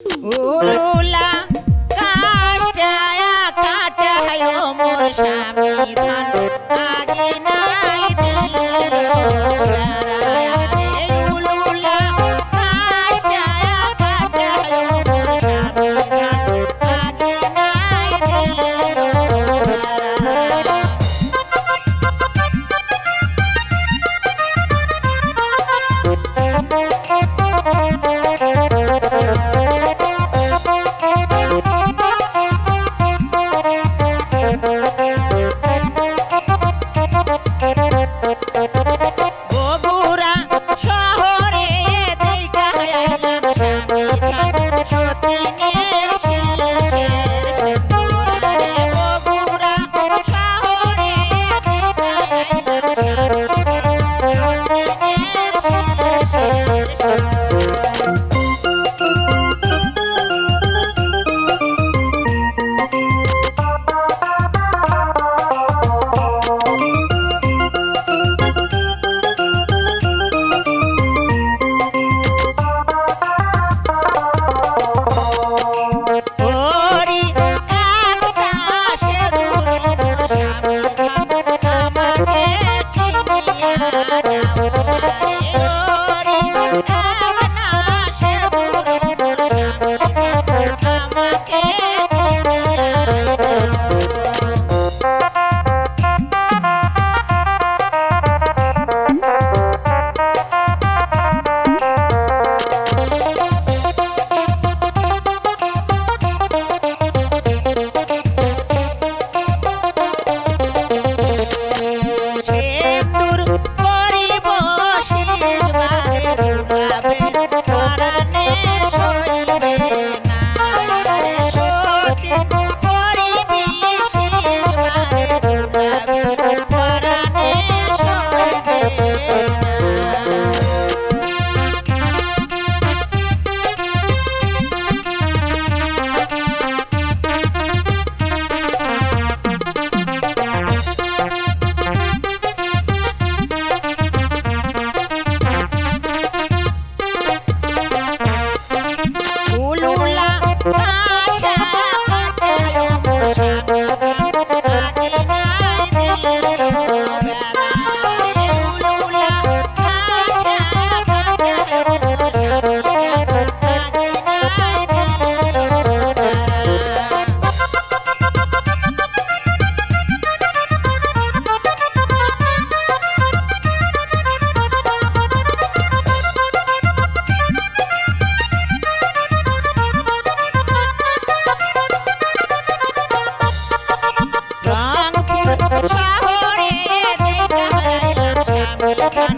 OLA কাষ্টা কাটায় মোর স্বামী ধান। আগে নাই দিন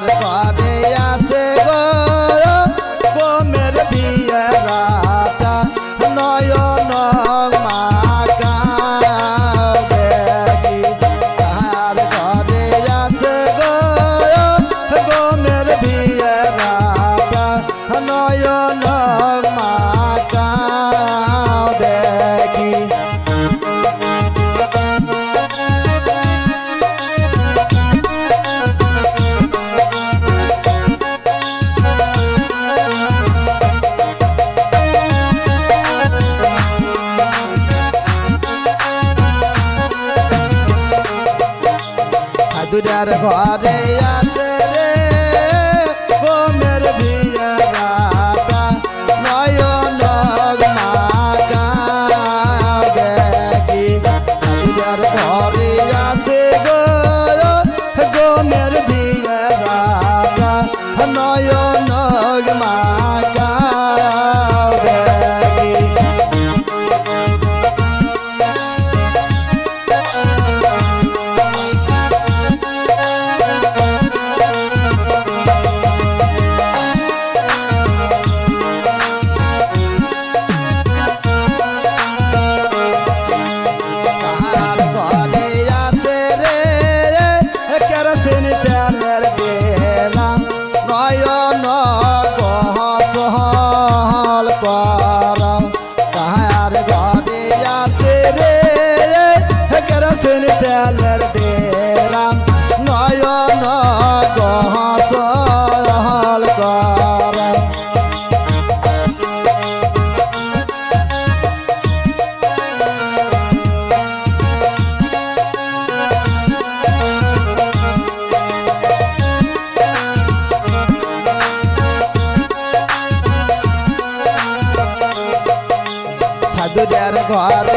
Bye. 我。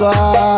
Bye.